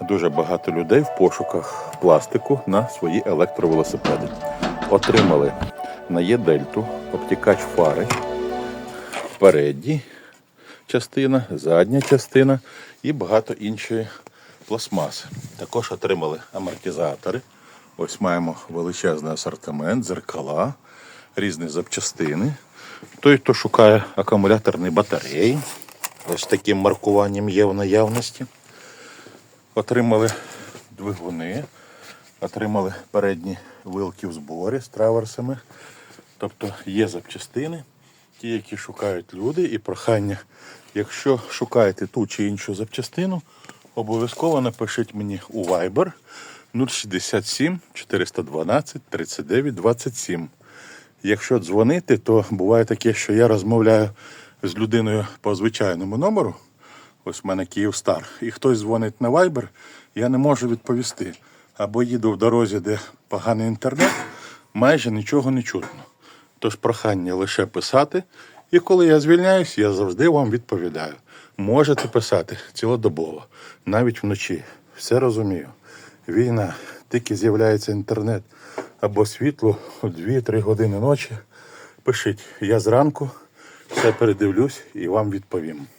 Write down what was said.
Дуже багато людей в пошуках пластику на свої електровелосипеди. Отримали на Є-дельту обтікач фари, передні частина, задня частина і багато іншої пластмаси. Також отримали амортизатори. Ось маємо величезний асортимент, зеркала, різні запчастини. Той, хто шукає акумуляторні батареї, ось таким маркуванням є в наявності. Отримали двигуни, отримали передні вилки в зборі з траверсами. Тобто є запчастини, ті, які шукають люди, і прохання, якщо шукаєте ту чи іншу запчастину, обов'язково напишіть мені у Viber 067 412 39 27. Якщо дзвонити, то буває таке, що я розмовляю з людиною по звичайному номеру. Ось в мене Київстар, і хтось дзвонить на Viber, я не можу відповісти. Або їду в дорозі, де поганий інтернет, майже нічого не чутно. Тож прохання лише писати. І коли я звільняюсь, я завжди вам відповідаю. Можете писати цілодобово, навіть вночі. Все розумію. Війна, тільки з'являється інтернет або світло у 2-3 години ночі. Пишіть, я зранку все передивлюсь і вам відповім.